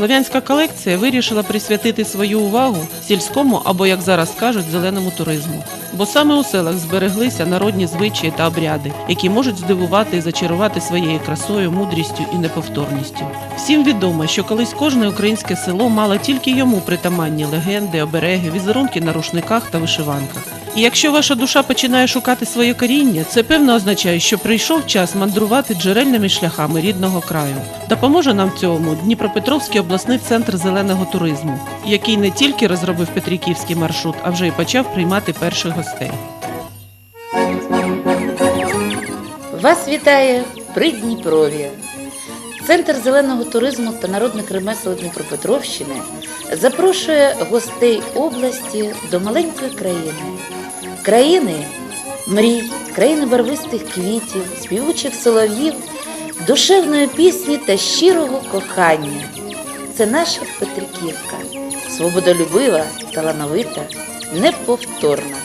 слов'янська колекція вирішила присвятити свою увагу сільському або, як зараз кажуть, зеленому туризму. Бо саме у селах збереглися народні звичаї та обряди, які можуть здивувати і зачарувати своєю красою, мудрістю і неповторністю. Всім відомо, що колись кожне українське село мало тільки йому притаманні легенди, обереги, візерунки на рушниках та вишиванках. І якщо ваша душа починає шукати своє коріння, це певно означає, що прийшов час мандрувати джерельними шляхами рідного краю. Допоможе нам в цьому Дніпропетровський обласний центр зеленого туризму, який не тільки розробив Петриківський маршрут, а вже й почав приймати перших гостей. Вас вітає Придніпров'я. Центр зеленого туризму та народних ремесел Дніпропетровщини запрошує гостей області до маленької країни. Країни мрій, країни барвистих квітів, співучих солов'їв, душевної пісні та щирого кохання. Це наша Петриківка, свободолюбива, талановита, неповторна.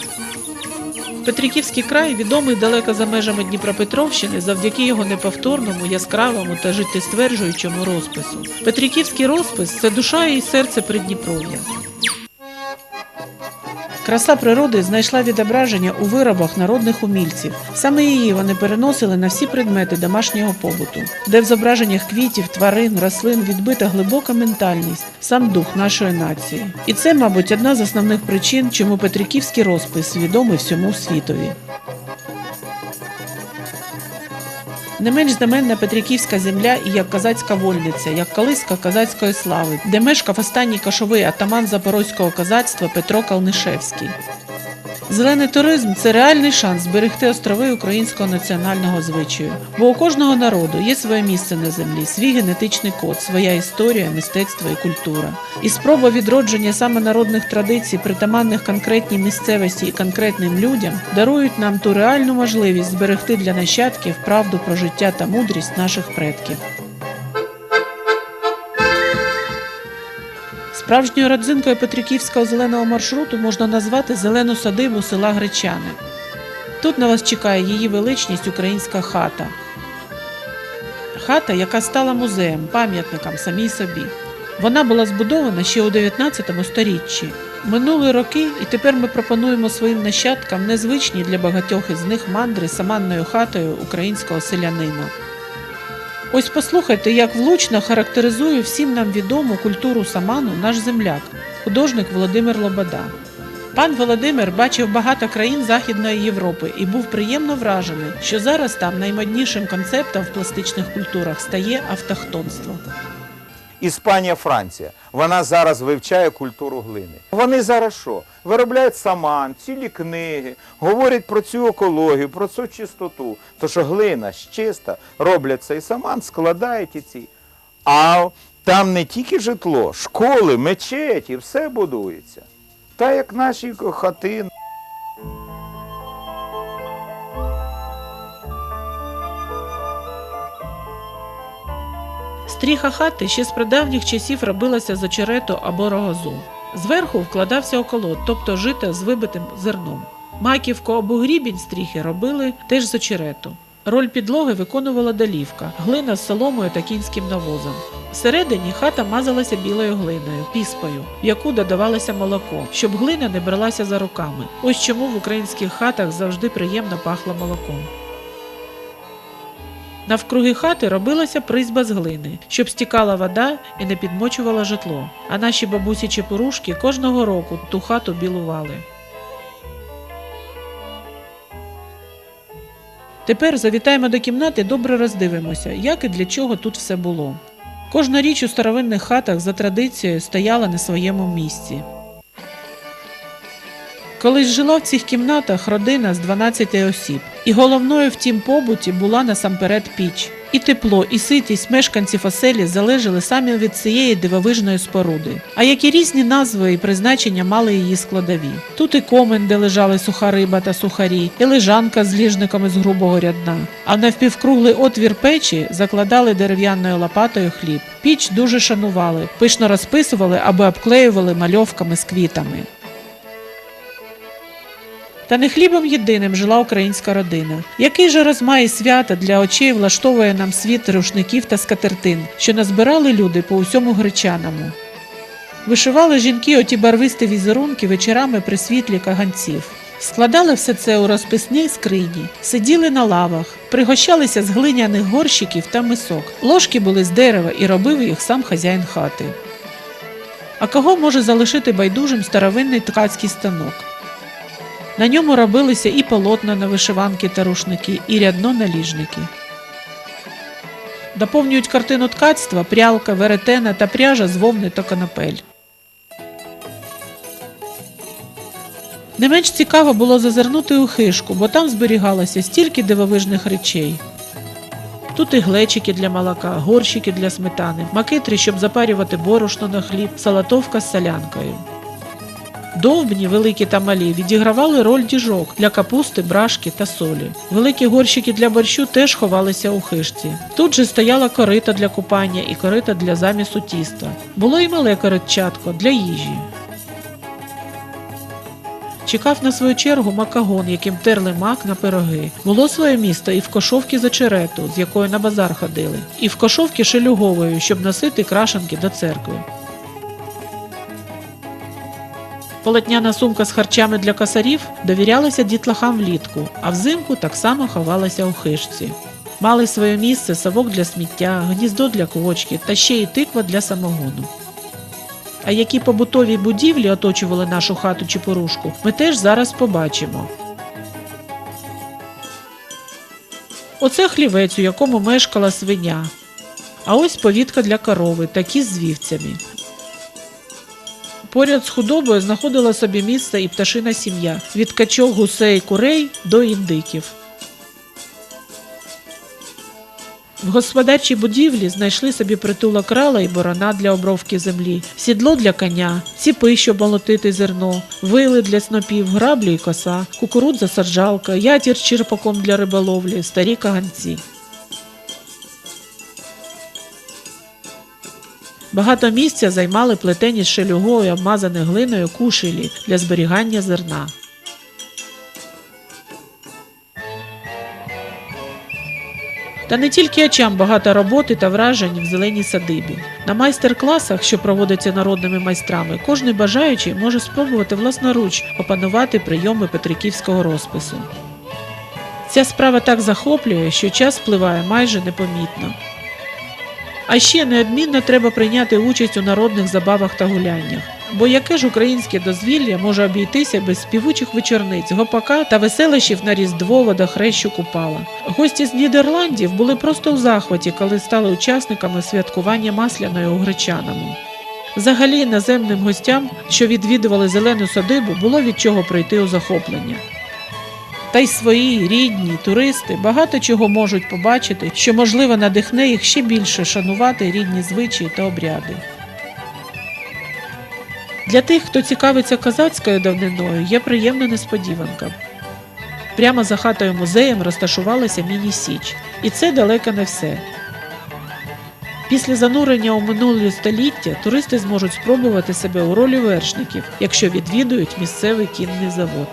Петриківський край відомий далеко за межами Дніпропетровщини завдяки його неповторному, яскравому та життєстверджуючому розпису. Петриківський розпис це душа і серце Придніпров'я. Краса природи знайшла відображення у виробах народних умільців. Саме її вони переносили на всі предмети домашнього побуту, де в зображеннях квітів, тварин, рослин відбита глибока ментальність, сам дух нашої нації. І це, мабуть, одна з основних причин, чому Петриківський розпис відомий всьому світові. Не менш знаменна Петриківська земля і як козацька вольниця, як колиска козацької слави, де мешкав останній кашовий атаман запорозького козацтва Петро Калнишевський. Зелений туризм це реальний шанс зберегти острови українського національного звичаю, бо у кожного народу є своє місце на землі, свій генетичний код, своя історія, мистецтво і культура. І спроба відродження саме народних традицій, притаманних конкретній місцевості і конкретним людям, дарують нам ту реальну можливість зберегти для нащадків правду про життя та мудрість наших предків. Справжньою родзинкою Петриківського зеленого маршруту можна назвати зелену садибу села Гречани. Тут на вас чекає її величність українська хата. Хата, яка стала музеєм, пам'ятником самій собі. Вона була збудована ще у 19 сторіччі. Минули роки, і тепер ми пропонуємо своїм нащадкам незвичні для багатьох із них мандри саманною хатою українського селянина. Ось послухайте, як влучно характеризує всім нам відому культуру саману наш земляк, художник Володимир Лобода. Пан Володимир бачив багато країн Західної Європи і був приємно вражений, що зараз там наймоднішим концептом в пластичних культурах стає автохтонство. Іспанія, Франція. Вона зараз вивчає культуру глини. Вони зараз що? Виробляють саман, цілі книги, говорять про цю екологію, про цю чистоту. То що глина ж чиста, роблять цей саман, складають і ці. А там не тільки житло, школи, мечеті, все будується. Та як наші хати. Стріха хати ще з прадавніх часів робилася з очерету або рогозу. Зверху вкладався околот, тобто жито з вибитим зерном. Маківку або грібінь стріхи робили теж з очерету. Роль підлоги виконувала долівка, глина з соломою та кінським навозом. Всередині хата мазалася білою глиною, піспою, в яку додавалося молоко, щоб глина не бралася за руками. Ось чому в українських хатах завжди приємно пахло молоком. Навкруги хати робилася призьба з глини, щоб стікала вода і не підмочувала житло. А наші бабусі чепурушки кожного року ту хату білували. Тепер завітаємо до кімнати, добре роздивимося, як і для чого тут все було. Кожна річ у старовинних хатах за традицією стояла на своєму місці. Колись жила в цих кімнатах родина з 12 осіб, і головною в тім побуті була насамперед піч. І тепло, і ситість мешканців оселі залежали самі від цієї дивовижної споруди. А які різні назви і призначення мали її складові. Тут і комен, де лежали суха риба та сухарі, і лежанка з ліжниками з грубого рядна. А навпівкруглий отвір печі закладали дерев'яною лопатою хліб. Піч дуже шанували, пишно розписували або обклеювали мальовками з квітами. Та не хлібом єдиним жила українська родина. Який же розмай і свята для очей влаштовує нам світ рушників та скатертин, що назбирали люди по усьому гречаному. Вишивали жінки оті барвисті візерунки вечорами при світлі каганців. Складали все це у розписній скрині, сиділи на лавах, пригощалися з глиняних горщиків та мисок. Ложки були з дерева і робив їх сам хазяїн хати. А кого може залишити байдужим старовинний ткацький станок? На ньому робилися і полотна на вишиванки та рушники, і рядно наліжники. Доповнюють картину ткацтва прялка, веретена та пряжа з вовни та конопель. Не менш цікаво було зазирнути у хишку, бо там зберігалося стільки дивовижних речей. Тут і глечики для молока, горщики для сметани, макитри, щоб запарювати борошно на хліб, салатовка з солянкою. Довбні, великі та малі, відігравали роль діжок для капусти, брашки та солі. Великі горщики для борщу теж ховалися у хишці. Тут же стояла корита для купання і корита для замісу тіста. Було і мале коритчатко для їжі. Чекав на свою чергу макагон, яким терли мак на пироги. Було своє місто і в кошовки за черету, з якою на базар ходили, і в кошовки шелюговою, щоб носити крашенки до церкви. Полотняна сумка з харчами для косарів довірялася дітлахам влітку, а взимку так само ховалася у хижці. Мали своє місце совок для сміття, гніздо для квочки та ще й тиква для самогону. А які побутові будівлі оточували нашу хату чи порушку, ми теж зараз побачимо. Оце хлівець, у якому мешкала свиня. А ось повітка для корови, такі з вівцями. Поряд з худобою знаходила собі місце і пташина сім'я від качок, гусей, курей до індиків. В господарчій будівлі знайшли собі притулок крала і борона для обровки землі, сідло для коня, ціпи, щоб молотити зерно, вили для снопів, граблі і коса, кукурудза саджалка, ятір з черпаком для риболовлі, старі каганці. Багато місця займали плетені з шелюгою, обмазані глиною кушелі для зберігання зерна. Та не тільки очам багато роботи та вражень в зеленій садибі. На майстер-класах, що проводяться народними майстрами, кожний бажаючий може спробувати власноруч опанувати прийоми петриківського розпису. Ця справа так захоплює, що час спливає майже непомітно. А ще неодмінно треба прийняти участь у народних забавах та гуляннях. Бо яке ж українське дозвілля може обійтися без співучих вечорниць, гопака та веселищів на Різдво, водохрещу купала. Гості з Нідерландів були просто у захваті, коли стали учасниками святкування масляної у Гречаному. Взагалі, іноземним гостям, що відвідували зелену садибу, було від чого прийти у захоплення. Та й свої рідні туристи багато чого можуть побачити, що можливо надихне їх ще більше шанувати рідні звичаї та обряди. Для тих, хто цікавиться козацькою давниною, є приємна несподіванка. Прямо за хатою музеєм розташувалася міні-січ, і це далеко не все. Після занурення у минуле століття туристи зможуть спробувати себе у ролі вершників, якщо відвідують місцевий кінний завод.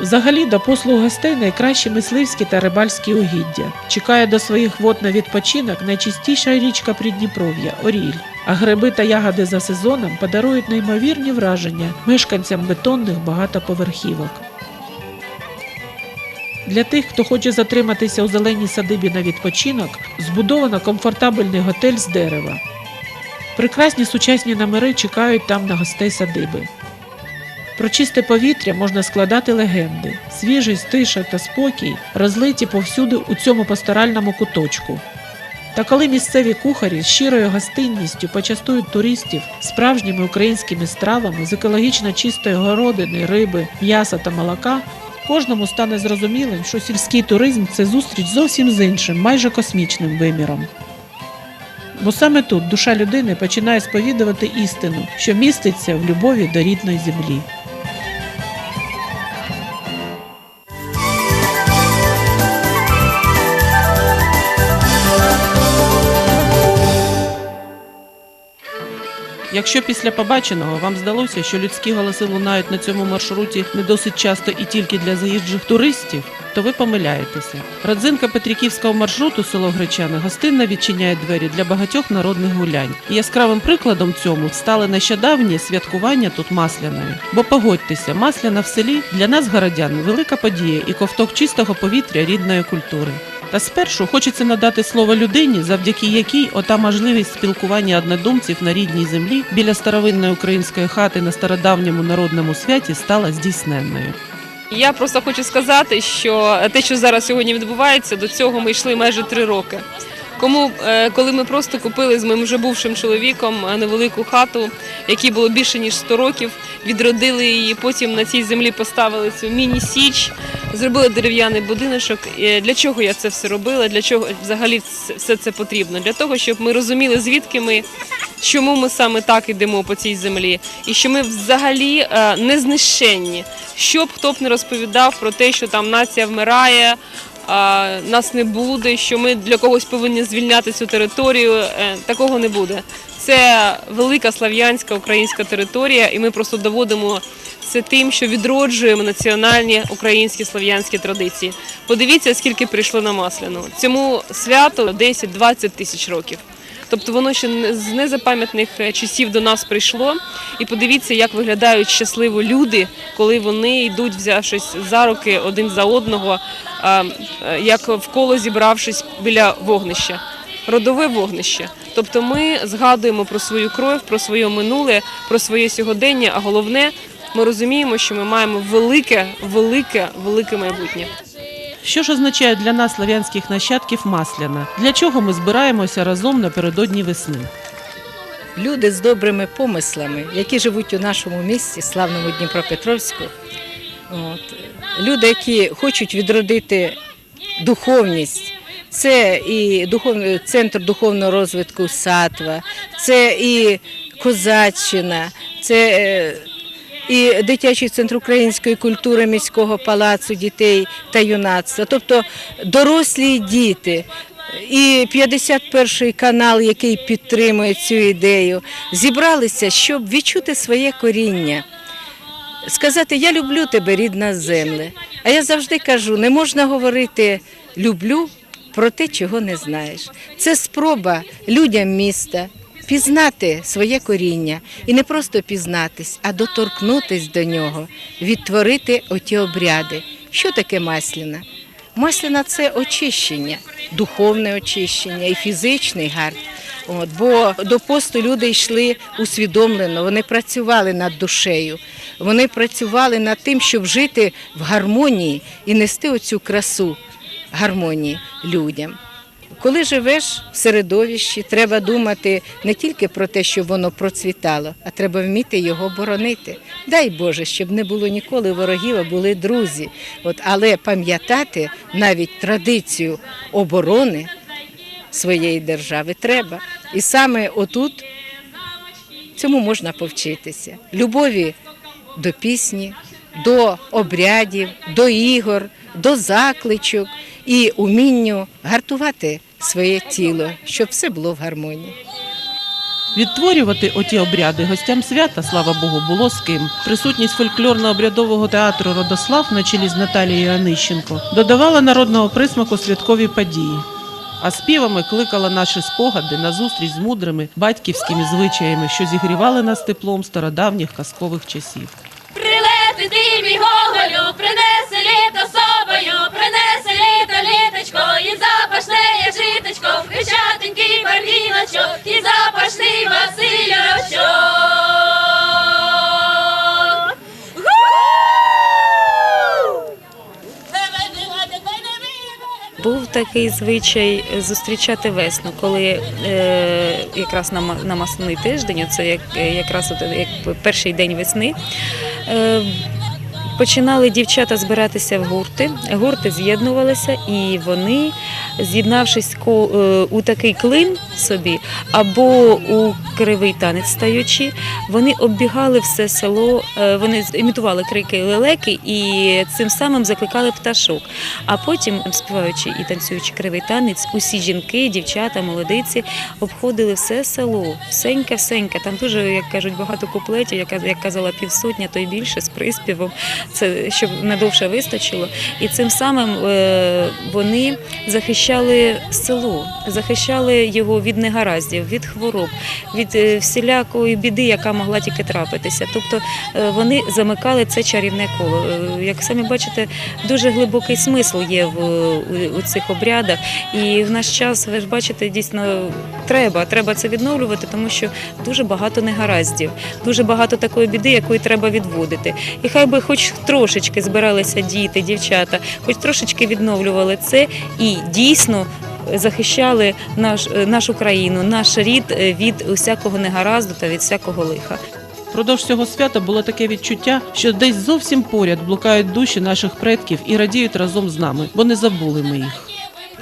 Взагалі до послуг гостей найкращі мисливські та рибальські угіддя. Чекає до своїх вод на відпочинок найчистіша річка Придніпров'я Оріль. А гриби та ягоди за сезоном подарують неймовірні враження мешканцям бетонних багатоповерхівок. Для тих, хто хоче затриматися у зеленій садибі на відпочинок, збудовано комфортабельний готель з дерева. Прекрасні сучасні номери чекають там на гостей садиби. Про чисте повітря можна складати легенди. Свіжість, тиша та спокій розлиті повсюди у цьому пасторальному куточку. Та коли місцеві кухарі з щирою гостинністю почастують туристів справжніми українськими стравами з екологічно чистої городини, риби, м'яса та молока, кожному стане зрозумілим, що сільський туризм це зустріч зовсім з іншим, майже космічним виміром. Бо саме тут душа людини починає сповідувати істину, що міститься в любові до рідної землі. Якщо після побаченого вам здалося, що людські голоси лунають на цьому маршруті не досить часто і тільки для заїжджих туристів, то ви помиляєтеся. Родзинка Петриківського маршруту село Гречани гостинно відчиняє двері для багатьох народних гулянь. І яскравим прикладом цьому стали нещодавні святкування тут масляної. Бо погодьтеся, масляна в селі для нас, городян, велика подія і ковток чистого повітря рідної культури. Та спершу хочеться надати слово людині, завдяки якій ота можливість спілкування однодумців на рідній землі біля старовинної української хати на стародавньому народному святі стала здійсненною. Я просто хочу сказати, що те, що зараз сьогодні відбувається, до цього ми йшли майже три роки. Кому, е, коли ми просто купили з моїм вже бувшим чоловіком е, невелику хату, якій було більше ніж 100 років, відродили її, потім на цій землі поставили цю міні-січ, зробили дерев'яний будиночок. Для чого я це все робила? Для чого взагалі все це потрібно? Для того, щоб ми розуміли, звідки ми, чому ми саме так йдемо по цій землі, і що ми взагалі е, не знищенні. Що б хто б не розповідав про те, що там нація вмирає, нас не буде, що ми для когось повинні звільняти цю територію. е, Такого не буде. Це велика слав'янська українська територія, і ми просто доводимо це тим, що відроджуємо національні українські слав'янські традиції. Подивіться, скільки прийшло на масляну. Цьому святу 10-20 тисяч років. Тобто воно ще з незапам'ятних е, часів до нас прийшло. І подивіться, як виглядають щасливо люди, коли вони йдуть, взявшись за руки один за одного, е, як в коло зібравшись біля вогнища. Родове вогнище. Тобто ми згадуємо про свою кров, про своє минуле, про своє сьогодення, а головне, ми розуміємо, що ми маємо велике, велике, велике майбутнє. Що ж означає для нас, слав'янських нащадків, масляна? Для чого ми збираємося разом напередодні весни? люди з добрими помислами, які живуть у нашому місті, славному Дніпропетровську. От. Люди, які хочуть відродити духовність. Це і духовний центр духовного розвитку Сатва, це і Козаччина, це е, і дитячий центр української культури міського палацу дітей та юнацтва, тобто дорослі діти. І 51 канал, який підтримує цю ідею, зібралися, щоб відчути своє коріння. Сказати Я люблю тебе, рідна земле. А я завжди кажу, не можна говорити люблю про те, чого не знаєш. Це спроба людям міста пізнати своє коріння і не просто пізнатись, а доторкнутись до нього, відтворити оті обряди. Що таке масляна? Масляна це очищення, духовне очищення і фізичний гард. От, бо до посту люди йшли усвідомлено, вони працювали над душею, вони працювали над тим, щоб жити в гармонії і нести оцю красу гармонії людям. Коли живеш в середовищі, треба думати не тільки про те, щоб воно процвітало, а треба вміти його боронити. Дай Боже, щоб не було ніколи ворогів, а були друзі. От, але пам'ятати навіть традицію оборони своєї держави треба. І саме отут цьому можна повчитися. Любові до пісні, до обрядів, до ігор, до закличок і умінню гартувати своє тіло, щоб все було в гармонії. Відтворювати оті обряди гостям свята, слава Богу, було з ким. Присутність фольклорно-обрядового театру Родослав на чолі з Наталією Анищенко додавала народного присмаку святкові події. А співами кликала наші спогади на зустріч з мудрими батьківськими звичаями, що зігрівали нас теплом стародавніх казкових часів. Прилети ти, мій гоголю, принеси літо собою, такий звичай зустрічати весну, коли е, якраз на, на масляний тиждень, це як, якраз от, як перший день весни. Е, починали дівчата збиратися в гурти. Гурти з'єднувалися, і вони, з'єднавшись е, у такий клин собі, або у кривий танець стаючи, вони оббігали все село, е, вони імітували крики лелеки і цим самим закликали пташок. А потім, співаючи і танцюючи кривий танець, усі жінки, дівчата, молодиці обходили все село, всеньке, всеньке. Там дуже, як кажуть, багато куплетів, як казала півсотня, то й більше з приспівом. Це щоб надовше вистачило. І цим самим е, вони захищали село, захищали його від негараздів, від хвороб, від е, всілякої біди, яка могла тільки трапитися. Тобто е, вони замикали це чарівне коло. Е, Як самі бачите, дуже глибокий смисл є в у, цих обрядах. І в наш час, ви ж бачите, дійсно треба, треба це відновлювати, тому що дуже багато негараздів, дуже багато такої біди, якої треба відводити. І хай би хоч трошечки збиралися діти, дівчата, хоч трошечки відновлювали це і дійсно Захищали наш, е, нашу країну, наш рід е, від усякого негаразду та від всякого лиха. Продовж цього свята було таке відчуття, що десь зовсім поряд блукають душі наших предків і радіють разом з нами, бо не забули ми їх.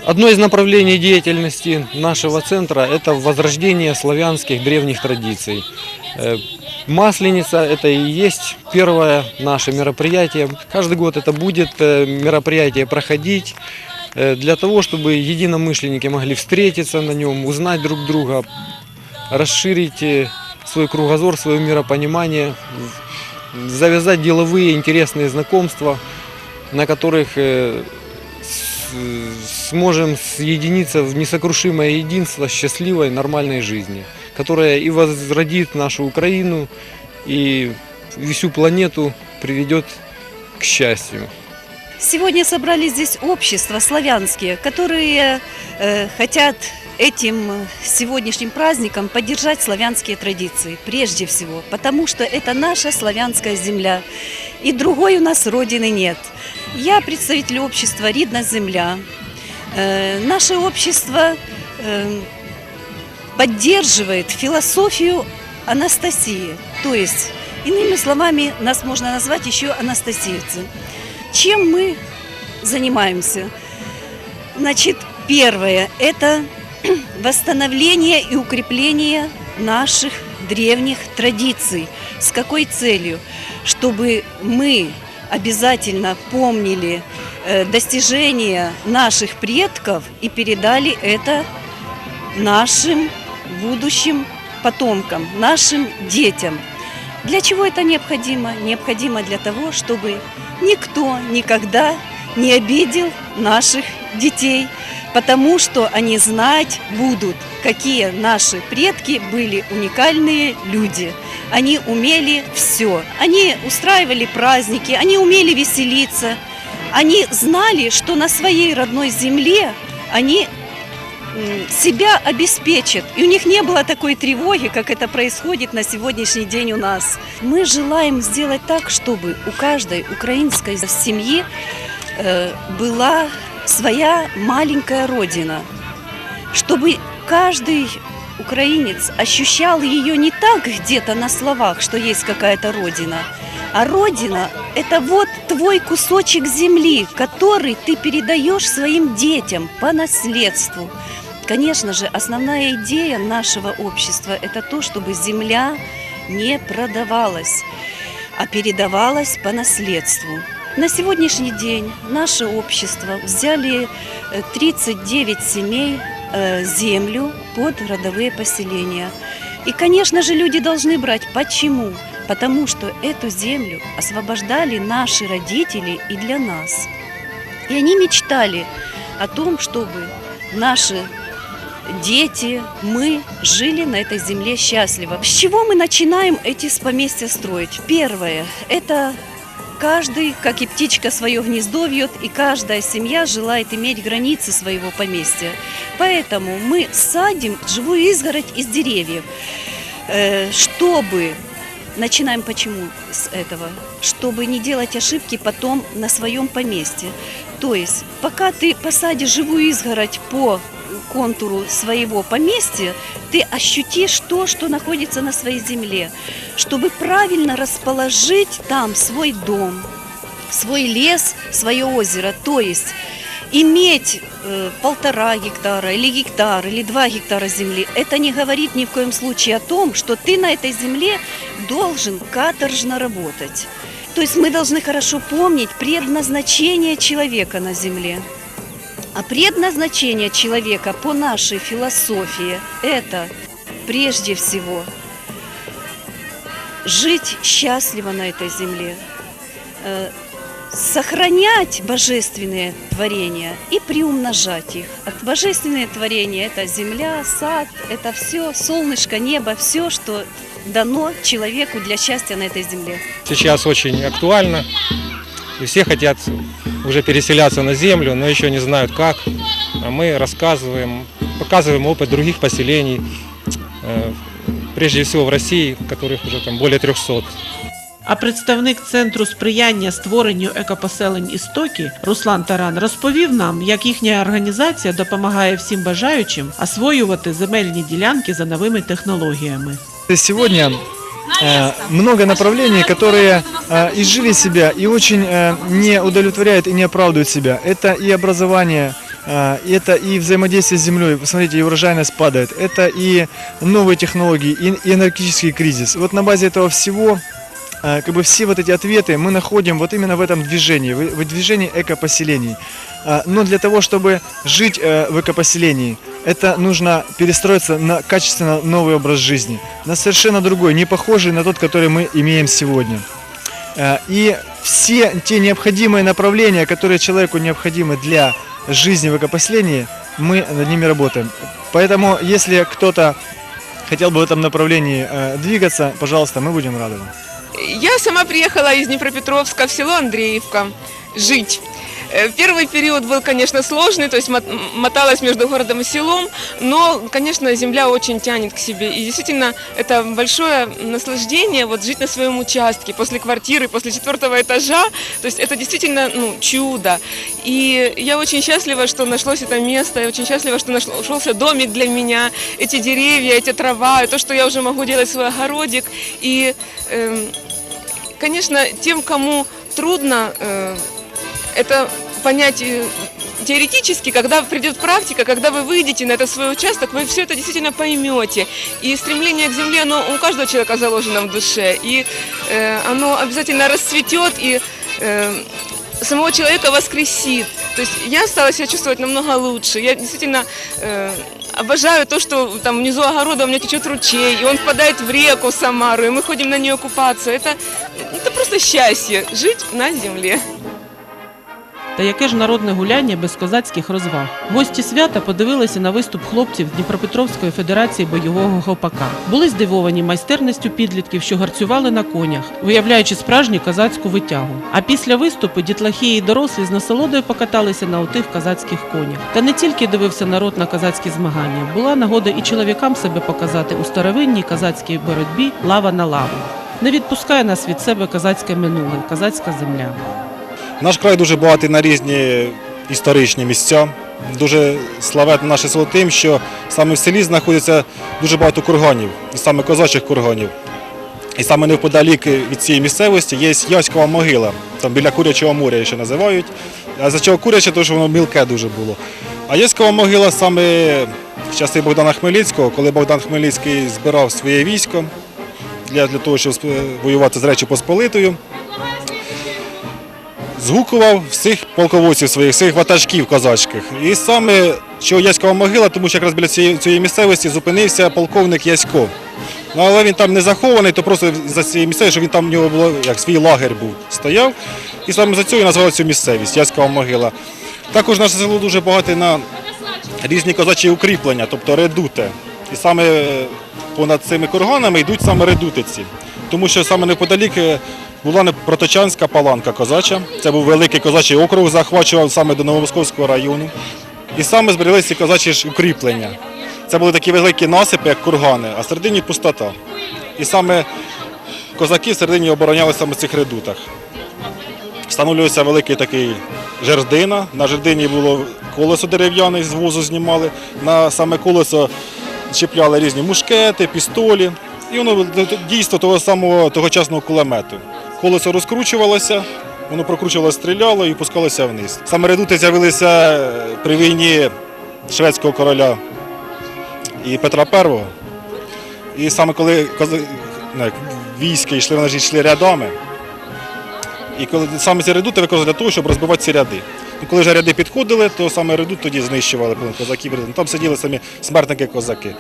Одно из направлений деятельности нашего центра – это возрождение славянских древних традиций. Э, Масленица – это и есть первое наше мероприятие. Каждый год это будет э, мероприятие проходить э, Для того, чтобы единомышленники могли встретиться на нем, узнать друг друга, расширить э, свой кругозор, свое миропонимание, завязать деловые интересные знакомства, на которых э, сможем соединиться в несокрушимое единство счастливой, нормальной жизни, которая и возродит нашу Украину, и всю планету приведет к счастью. Сегодня собрались здесь общества славянские, которые э, хотят этим сегодняшним праздником поддержать славянские традиции, прежде всего, потому что это наша славянская земля, и другой у нас родины нет. Я представитель общества «Ридна земля». Э, наше общество э, поддерживает философию Анастасии, то есть, иными словами, нас можно назвать еще анастасийцы. Чем мы занимаемся? Значит, первое – это восстановление и укрепление наших древних традиций. С какой целью? Чтобы мы обязательно помнили э, достижения наших предков и передали это нашим будущим потомкам, нашим детям. Для чего это необходимо? Необходимо для того, чтобы никто никогда не обидел наших детей, потому что они знать будут, какие наши предки были уникальные люди. Они умели все. Они устраивали праздники, они умели веселиться. Они знали, что на своей родной земле они себя обеспечат. И у них не было такой тревоги, как это происходит на сегодняшний день у нас. Мы желаем сделать так, чтобы у каждой украинской семьи э, была своя маленькая родина. Чтобы каждый украинец ощущал ее не так где-то на словах, что есть какая-то родина, а родина – это вот твой кусочек земли, который ты передаешь своим детям по наследству. Конечно же, основная идея нашего общества – это то, чтобы земля не продавалась, а передавалась по наследству. На сегодняшний день наше общество взяли э, 39 семей э, землю под родовые поселения. И, конечно же, люди должны брать. Почему? Потому что эту землю освобождали наши родители и для нас. И они мечтали о том, чтобы наши дети, мы жили на этой земле счастливо. С чего мы начинаем эти поместья строить? Первое – это каждый, как и птичка, свое гнездо вьет, и каждая семья желает иметь границы своего поместья. Поэтому мы садим живую изгородь из деревьев, э, чтобы Начинаем почему с этого? Чтобы не делать ошибки потом на своем поместье. То есть, пока ты посадишь живую изгородь по контуру своего поместья, ты ощутишь то, что находится на своей земле, чтобы правильно расположить там свой дом. свой лес, свое озеро. То есть иметь э, полтора гектара или гектар или два гектара земли, это не говорит ни в коем случае о том, что ты на этой земле должен каторжно работать. То есть мы должны хорошо помнить предназначение человека на земле. А предназначение человека по нашей философии – это прежде всего жить счастливо на этой земле, э, сохранять божественные творения и приумножать их. А божественные творения – это земля, сад, это все, солнышко, небо, все, что дано человеку для счастья на этой земле. сейчас очень актуально. И все хотят уже переселяться на землю, но еще не знают как. А мы рассказываем, показываем опыт других поселений, э, прежде всего в России, которых уже там более 300. А представник центру сприяння створенню екопоселень Істоки Руслан Таран розповів нам, як їхня організація допомагає всім бажаючим освоювати земельні ділянки за новими технологіями. Сегодня э, много направлений, которые э, изжили себя и очень э, не удовлетворяют и не оправдывают себя. Это и образование, э, это и взаимодействие с землей. Посмотрите, и урожайность падает. Это и новые технологии, и, энергетический кризис. Вот на базе этого всего э, как бы все вот эти ответы мы находим вот именно в этом движении, в, движении экопоселений. А, Но для того, чтобы жить э, в экопоселении, это нужно перестроиться на качественно новый образ жизни, на совершенно другой, не похожий на тот, который мы имеем сегодня. Э, И все те необходимые направления, которые человеку необходимы для жизни в экопоселении, мы над ними работаем. Поэтому, если кто-то хотел бы в этом направлении э, двигаться, пожалуйста, мы будем рады вам. Я сама приехала из Днепропетровска в село Андреевка жить. Э, Первый период был, конечно, сложный, то есть моталась между городом и селом, но, конечно, земля очень тянет к себе. И действительно, это большое наслаждение вот жить на своем участке после квартиры, после четвертого этажа. То есть это действительно ну, чудо. И я очень счастлива, что нашлось это место, я очень счастлива, что нашелся домик для меня, эти деревья, эти трава, то, что я уже могу делать свой огородик. И эм, конечно, тем, кому трудно э, это понять э, теоретически, когда придет практика, когда вы выйдете на этот свой участок, вы все это действительно поймете. И стремление к земле, оно у каждого человека заложено в душе. И э, оно обязательно расцветет и э, самого человека воскресит. То есть я стала себя чувствовать намного лучше. Я действительно э, обожаю то, что там внизу огорода у меня течет ручей, и он впадает в реку Самару, и мы ходим на нее купаться. Это, это просто счастье жить на земле. Та яке ж народне гуляння без козацьких розваг? Гості свята подивилися на виступ хлопців Дніпропетровської федерації бойового гопака. Були здивовані майстерністю підлітків, що гарцювали на конях, виявляючи справжню козацьку витягу. А після виступу дітлахи і дорослі з насолодою покаталися на отих козацьких конях. Та не тільки дивився народ на козацькі змагання, була нагода і чоловікам себе показати у старовинній козацькій боротьбі лава на лаву. Не відпускає нас від себе козацьке минуле, козацька земля. Наш край дуже багатий на різні історичні місця. Дуже славетне наше село тим, що саме в селі знаходиться дуже багато курганів, і саме козачих курганів. І саме неподалік від цієї місцевості є Яськова могила, там біля Курячого моря ще називають. А за чого куряче, тому що воно мілке дуже було. А Яськова могила саме в часи Богдана Хмельницького, коли Богдан Хмельницький збирав своє військо для, для того, щоб воювати з Речі Посполитою згукував всіх полководців своїх, всіх ватажків козацьких. І саме що Яськова могила, тому що якраз біля цієї, цієї місцевості зупинився полковник Ясько. Ну, але він там не захований, то просто за цією місцевістю, що він там в нього було, як свій лагер був, стояв. І саме за цього і назвали цю місцевість Яськова могила. Також наше село дуже багате на різні козачі укріплення, тобто редути. І саме е, понад цими курганами йдуть саме редутиці. Тому що саме неподалік е, була не- Проточанська паланка козача. Це був великий козачий округ, захвачував саме до Новомосковського району. І саме збереглися козачі ж укріплення. Це були такі великі насипи, як кургани, а всередині пустота. І саме козаки всередині обороняли саме в цих редутах. Встановлювався великий такий жердина. На жердині було колесо дерев'яне з возу знімали. На саме колесо чіпляли різні мушкети, пістолі. І воно дійство того самого тогочасного кулемету. Колесо розкручувалося, воно прокручувало, стріляло і пускалося вниз. Саме редути з'явилися е, при війні шведського короля і Петра І. І саме коли ну, війська йшли, вони ж йшли рядами. І коли саме ці редути використовували для того, щоб розбивати ці ряди. І коли вже ряди підходили, то саме редут тоді знищували козаків. Там сиділи самі смертники-козаки.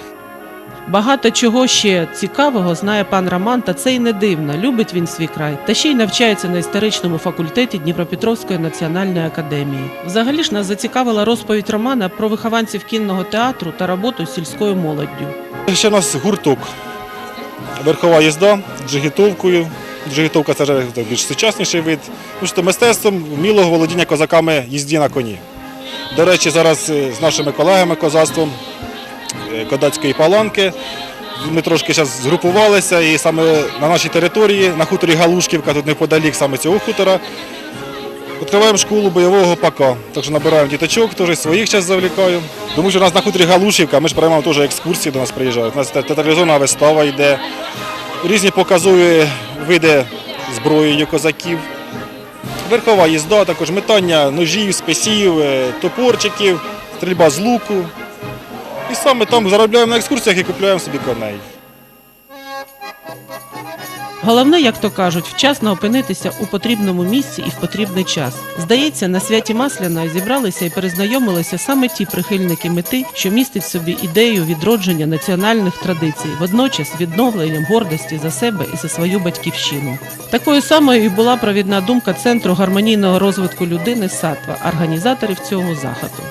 Багато чого ще цікавого знає пан Роман, та це й не дивно. Любить він свій край та ще й навчається на історичному факультеті Дніпропетровської національної академії. Взагалі ж нас зацікавила розповідь Романа про вихованців кінного театру та роботу з сільською молоддю. Ще у нас гурток. Верхова їзда джигітовкою. Джигітовка це більш сучасніший вид. Ну, мистецтвом вмілого володіння козаками їзді на коні. До речі, зараз е, з нашими колегами козацтвом е, Кодацької паланки. Ми трошки зараз згрупувалися і саме на нашій території, на хуторі Галушківка, тут неподалік саме цього хутора, відкриваємо школу бойового ПАКа. Так що набираємо діточок, теж своїх час завлікаю. Тому що у нас на хуторі Галушівка, ми ж приймаємо теж екскурсії до нас приїжджають. У нас те- театралізована вистава йде, різні показові види зброєю козаків. Верхова їзда, також метання ножів, списів, е, топорчиків, стрільба з луку. І саме там заробляємо на екскурсіях і купуємо собі коней. Головне, як то кажуть, вчасно опинитися у потрібному місці і в потрібний час. Здається, на святі Масляної зібралися і перезнайомилися саме ті прихильники мети, що містить в собі ідею відродження національних традицій, водночас відновленням гордості за себе і за свою батьківщину. Такою самою і була провідна думка Центру гармонійного розвитку людини Сатва, організаторів цього заходу.